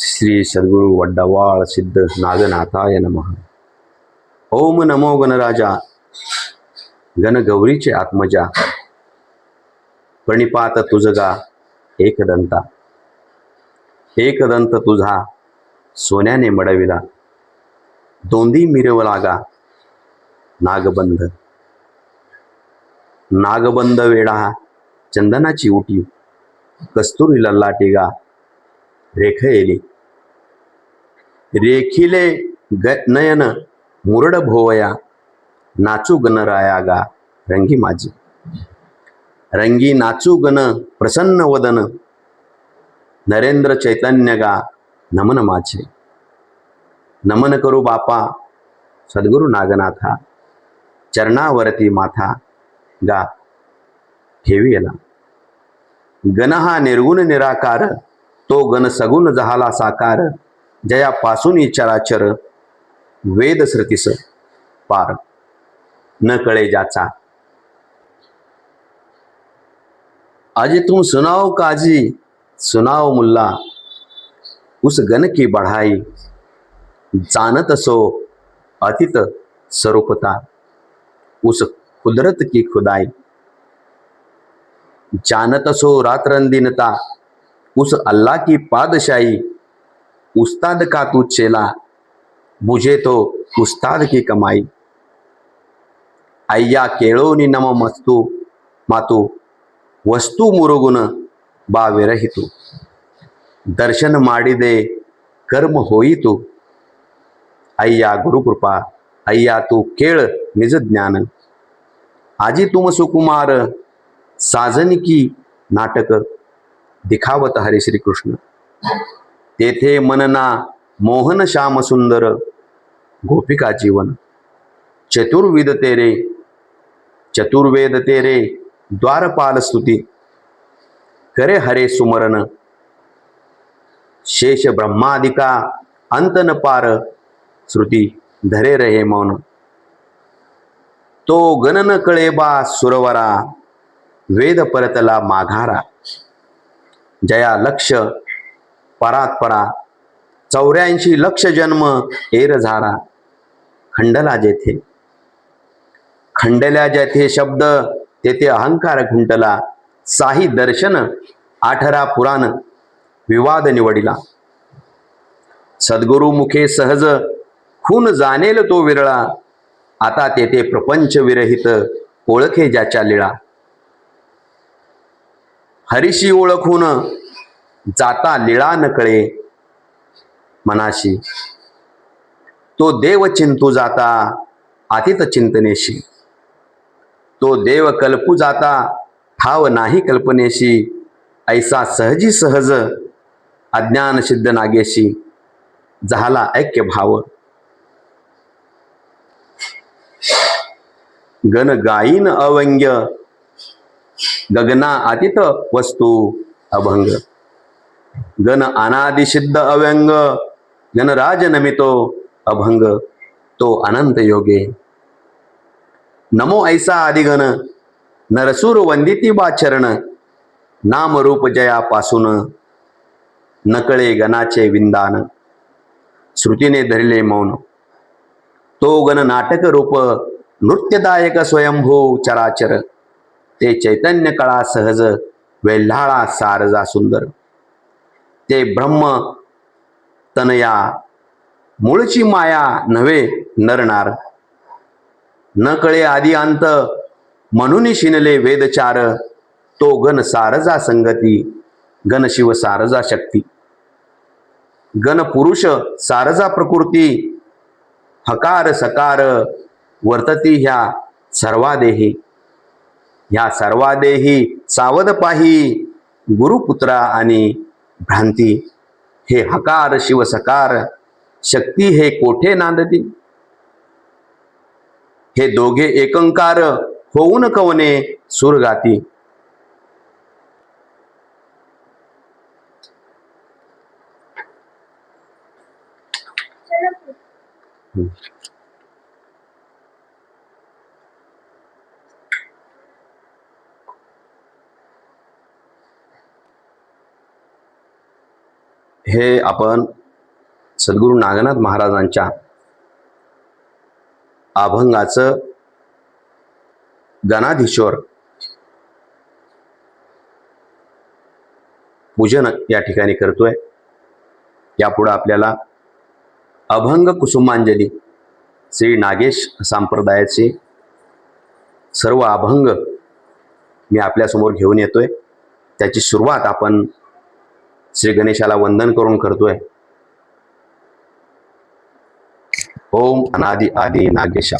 श्री सद्गुरु वड्डवाळ सिद्ध नागनाथाय नमः ओम नमो गणराजा गणगौरीचे आत्मजा प्रणिपात तुझगा एकदंता एकदंत तुझा सोन्याने मडविला दोंदी मिरवलागा नागबंध नागबंध वेढा चंदनाची उटी कस्तुरी लल्लाटिगा रेखयली रेखिले ग नयन मुरड भोवया नाचू गणराया गा रंगी माझी. रंगी नाचू गण प्रसन्न वदन नरेंद्र चैतन्य गा नमन माझे. नमन करू बापा सद्गुरु नागनाथा चरणावरती माथा गा ठेवियला गण हा निर्गुण निराकार तो गण सगुण जहाला साकार जयापासून चराचर वेद श्रुतीस पार. न कळे ज्याचा. आजी तुम सुनाओ काजी सुनाओ मुल्ला. उस गण की बढ़ाई जानत सो अतीत स्वरूपता उस कुदरत की खुदाई. जानत सो रात्रंदिनता उस अल्लाह की पादशाही उस्ताद का तू चेला? मुझे तो उस्ताद की कमाई। अय्या केळोनी नम मस्तू मातू वस्तू मुरुगुण बा विरहितू दर्शन माडिदे कर्म होईतू अय्या गुरुकृपा अय्या तू केळ निज ज्ञान। आजी तुम सुकुमार साजन की नाटक। दिखावत हरे श्री कृष्ण तेथे मनना मोहन श्याम सुंदर गोपिका जीवन। चतुर्विद तेरे चतुर्वेद तेरे द्वारपाल स्तुती। करे हरे सुमरण शेष ब्रह्मादिका अंतन पार श्रुती। धरे रहे मौन। तो गणन कळेबा सुरवरा वेद परतला माघारा। जया लक्ष परात परा. चौऱ्याऐंशी लक्ष जन्म एर झारा खंडला जेथे. खंडल्या जेथे शब्द तेथे अहंकार खुंटला साही दर्शन आठरा पुराण विवाद निवडिला. सद्गुरु मुखे सहज खून जाणेल तो विरळा. आता तेथे प्रपंच विरहित ओळखे ज्याच्या लिळा. हरिशी ओळखून जाता लिळा नकळे मनाशी. तो देव चिंतू जाता अतित चिंतनेशी. तो देव कल्पू जाता ठाव नाही कल्पनेशी. ऐसा सहजी सहज अज्ञान सिद्ध नागेशी. झाला ऐक्य भाव. गण गायीन अवंग्य गगना अतित वस्तू अभंग. गण अनादिसिद्ध अव्यंग गणराज नमितो अभंग तो अनंत योगे. नमो ऐसा आदिगण नरसूर वंदिती बाचरण नामरूप नाम रूप जयापासून नकळे गणाचे विंदान. श्रुतीने धरले मौन. तो गण नाटक रूप नृत्यदायक स्वयंभू चराचर. ते चैतन्य कळा सहज वेल्हाळा सारजा सुंदर. ते ब्रह्म तनया मूळची माया नव्हे नरनार न कळे आदी अंत म्हणून शिनले वेदचार. तो गण सारजा संगती गण शिव सारजा शक्ती. गण पुरुष सारजा प्रकृती हकार सकार वर्तती ह्या सर्वादेही. ह्या सर्वादेही सावध पाही गुरुपुत्रा आणि भ्रांती हे हकार शिवसकार शक्ती हे कोठे नांदती? हे दोघे एकंकार होऊन कवने सुरगाती? हे आपण सद्गुरू नागनाथ महाराजांच्या अभंगाचं गणाधीश्वर पूजन या ठिकाणी करतोय. यापुढे आपल्याला अभंग कुसुमांजली श्री नागेश संप्रदायाचे सर्व अभंग मी आपल्यासमोर घेऊन येतोय. त्याची सुरुवात आपण श्री गणेशाला वंदन करून करतोय. ओम अनादि आदि नागेशा.